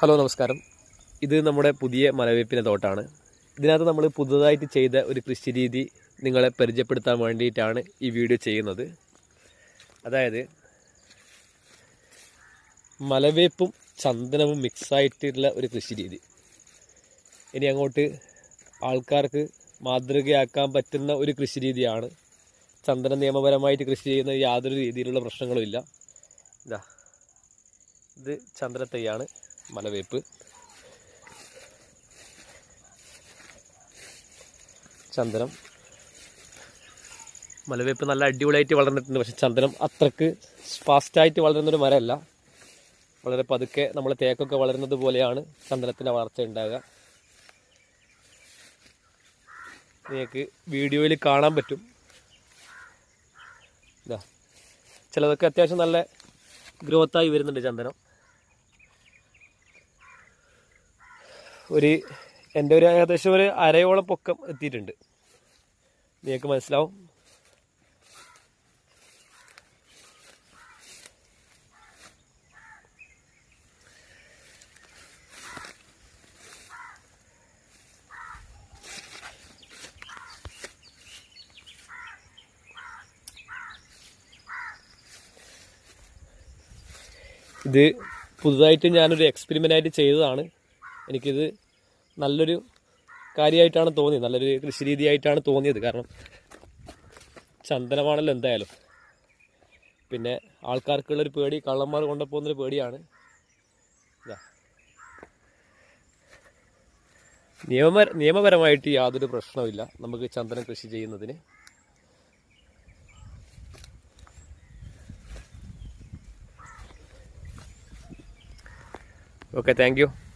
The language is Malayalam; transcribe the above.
ഹലോ നമസ്കാരം. ഇത് നമ്മുടെ പുതിയ മലവേപ്പിന്റെ തോട്ടാണ്. ഇതിനകത്ത് നമ്മൾ പുതുതായിട്ട് ചെയ്ത ഒരു കൃഷി രീതി നിങ്ങളെ പരിചയപ്പെടുത്താൻ വേണ്ടിയിട്ടാണ് ഈ വീഡിയോ ചെയ്യുന്നത്. അതായത് മലവേപ്പും ചന്ദനവും മിക്സായിട്ടുള്ള ഒരു കൃഷി രീതി. ഇനി അങ്ങോട്ട് ആൾക്കാർക്ക് മാതൃകയാക്കാൻ പറ്റുന്ന ഒരു കൃഷി രീതിയാണ് ചന്ദനം നിയമപരമായിട്ട് കൃഷി ചെയ്യുന്ന യാതൊരു രീതിയിലുള്ള പ്രശ്നങ്ങളും ഇല്ല. ഇതാ ഇത് ചന്ദനത്തൈയാണ്. മലവേപ്പ്. ചന്ദനം. മലവേപ്പ് നല്ല അടിപൊളിയായിട്ട് വളർന്നിട്ടുണ്ട്. പക്ഷെ ചന്ദനം അത്രയ്ക്ക് ഫാസ്റ്റായിട്ട് വളരുന്നൊരു മരമല്ല. വളരെ പതുക്കെ നമ്മൾ തേക്കൊക്കെ വളരുന്നത് പോലെയാണ് ചന്ദനത്തിന്റെ വളർച്ച ഉണ്ടാകുക നിങ്ങൾക്ക് വീഡിയോയിൽ കാണാൻ പറ്റും. ഇതാ. ചിലതൊക്കെ അത്യാവശ്യം നല്ല ഗ്രോത്തായി വരുന്നുണ്ട് ചന്ദനം. ഒരു എന്റെ ഒരു ഏകദേശം ഒരു അരയോളം പൊക്കം എത്തിയിട്ടുണ്ട്. നിങ്ങൾക്ക് മനസ്സിലാവും. ഇത് പുതുതായിട്ട് ഞാനൊരു എക്സ്പെരിമെന്റ് ആയിട്ട് ചെയ്തതാണ്. എനിക്കിത് നല്ലൊരു കാര്യമായിട്ടാണ് തോന്നിയത്. നല്ലൊരു കൃഷി രീതിയായിട്ടാണ് തോന്നിയത്. കാരണം ചന്ദനമാണല്ലോ എന്തായാലും. പിന്നെ ആൾക്കാർക്കുള്ളൊരു പേടി കള്ളന്മാർ കൊണ്ടുപോകുന്നൊരു പേടിയാണ്. നിയമ നിയമപരമായിട്ട് യാതൊരു പ്രശ്നവുമില്ല. നമുക്ക് ചന്ദനം കൃഷി ചെയ്യുന്നതിന്. Okay thank